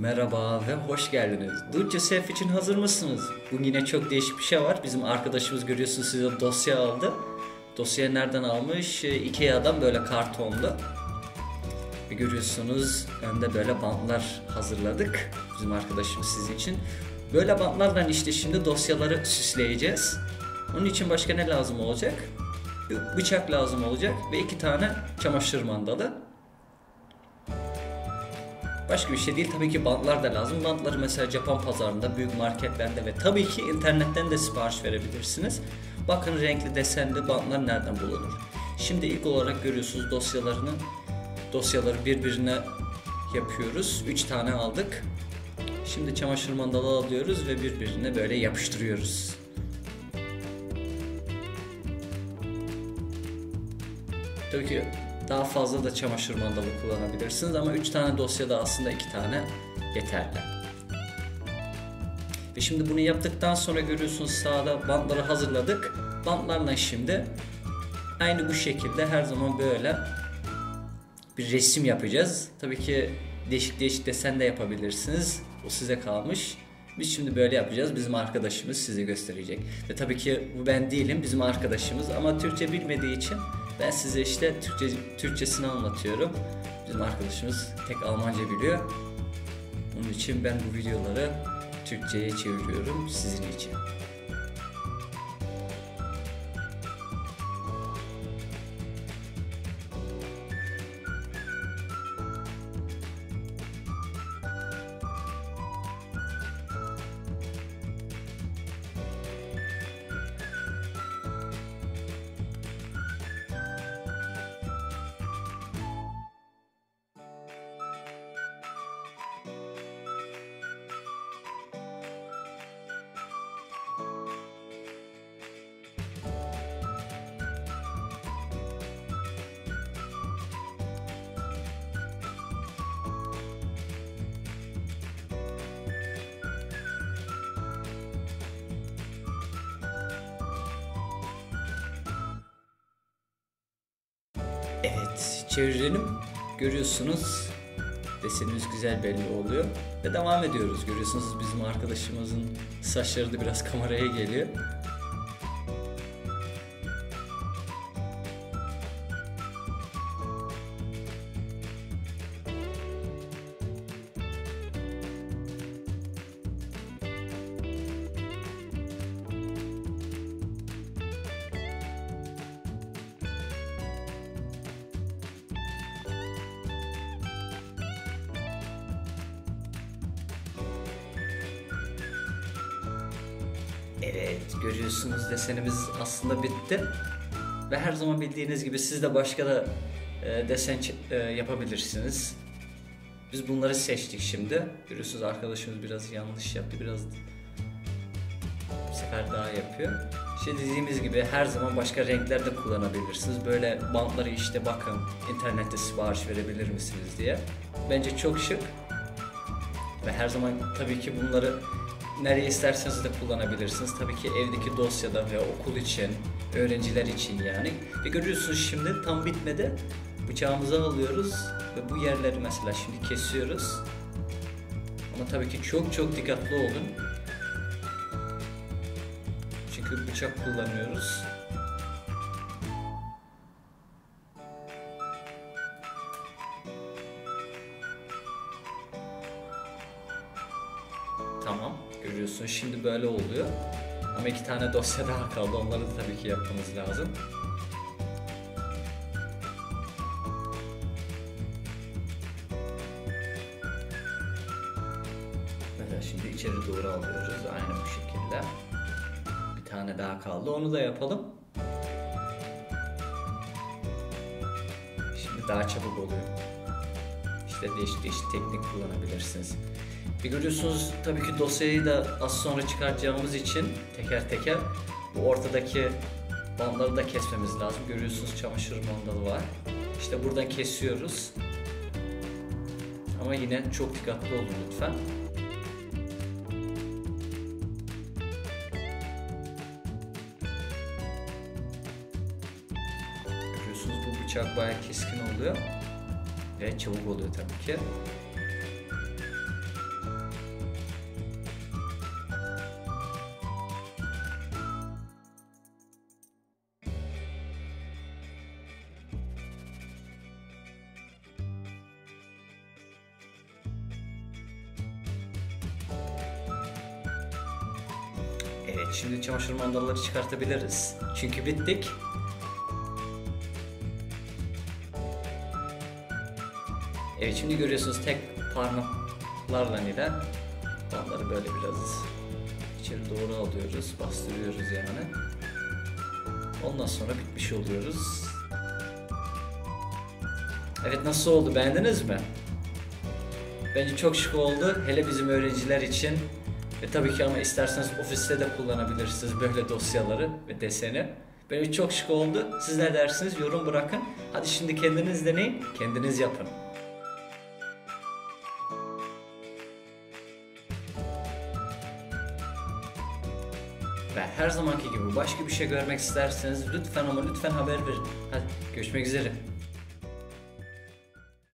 Merhaba ve hoş geldiniz. Dutça Sef için hazır mısınız? Bugün yine çok değişik bir şey var. Bizim arkadaşımız görüyorsunuz size dosya aldı. Dosyayı nereden almış? Ee, Ikea'dan böyle kartonlu. Ve görüyorsunuz önde böyle bantlar hazırladık. Bizim arkadaşımız sizin için. Böyle bantlardan işte şimdi dosyaları süsleyeceğiz. Onun için başka ne lazım olacak? Bir bıçak lazım olacak ve iki tane çamaşır mandalı. Başka bir şey değil tabii ki bantlar da lazım. Bantları mesela Japon pazarında, büyük marketlerde ve tabii ki internetten de sipariş verebilirsiniz. Bakın renkli desenli bantlar nereden bulunur. Şimdi ilk olarak görüyorsunuz dosyalarını. Dosyaları birbirine yapıyoruz. 3 tane aldık. Şimdi çamaşır mandalı alıyoruz ve birbirine böyle yapıştırıyoruz. Tabii ki daha fazla da çamaşır mandalı kullanabilirsiniz ama 3 tane dosyada aslında 2 tane yeterli. Ve şimdi bunu yaptıktan sonra görüyorsunuz sağda bantları hazırladık. Bantlarla şimdi aynı bu şekilde her zaman böyle bir resim yapacağız. Tabii ki değişik değişik desen de yapabilirsiniz. O size kalmış. Biz şimdi böyle yapacağız. Bizim arkadaşımız size gösterecek. Ve tabii ki bu ben değilim, bizim arkadaşımız ama Türkçe bilmediği için ben size işte Türkçe, Türkçesini anlatıyorum. Bizim arkadaşımız tek Almanca biliyor. Onun için ben bu videoları Türkçe'ye çeviriyorum sizin için. Evet, çevirelim. Görüyorsunuz desenimiz güzel belli oluyor. Ve devam ediyoruz. Görüyorsunuz bizim arkadaşımızın saçları da biraz kameraya geliyor. Evet, görüyorsunuz desenimiz aslında bitti. Ve her zaman bildiğiniz gibi siz de başka da e, desen e, yapabilirsiniz. Biz bunları seçtik şimdi. Görüyorsunuz arkadaşımız biraz yanlış yaptı, biraz bir sefer daha yapıyor. İşte dediğimiz gibi her zaman başka renkler de kullanabilirsiniz. Böyle bantları işte bakın internette sipariş verebilir misiniz diye. Bence çok şık. Ve her zaman tabii ki bunları nereye isterseniz de kullanabilirsiniz. Tabii ki evdeki dosyada ve okul için, öğrenciler için yani. Ve görüyorsunuz şimdi tam bitmedi. Bıçağımızı alıyoruz ve bu yerleri mesela şimdi kesiyoruz. Ama tabii ki çok çok dikkatli olun. Çünkü bıçak kullanıyoruz. Tamam. Görüyorsun şimdi böyle oluyor. Ama iki tane dosya daha kaldı. Onları da tabii ki yapmamız lazım. Mesela şimdi içeri doğru alıyoruz. Aynı bu şekilde. Bir tane daha kaldı. Onu da yapalım. Şimdi daha çabuk oluyor. İşte değişik değişik teknik kullanabilirsiniz. Bir görüyorsunuz tabii ki dosyayı da az sonra çıkartacağımız için teker teker bu ortadaki bandları da kesmemiz lazım. Görüyorsunuz çamaşır bandalı var. İşte buradan kesiyoruz. Ama yine çok dikkatli olun lütfen. Görüyorsunuz bu bıçak bayağı keskin oluyor. Ve çabuk oluyor tabii ki. Şimdi çamaşır mandalları çıkartabiliriz. Çünkü bittik. Evet şimdi görüyorsunuz tek parmaklarla ile onları böyle biraz içeri doğru alıyoruz, bastırıyoruz yani. Ondan sonra bitmiş oluyoruz. Evet nasıl oldu beğendiniz mi? Bence çok şık oldu. Hele bizim öğrenciler için. Ve tabii ki ama isterseniz ofiste de kullanabilirsiniz böyle dosyaları ve deseni. Bence çok şık oldu. Siz ne dersiniz? Yorum bırakın. Hadi şimdi kendiniz deneyin, kendiniz yapın. Ve her zamanki gibi başka bir şey görmek isterseniz lütfen ama lütfen haber verin. Hadi görüşmek üzere.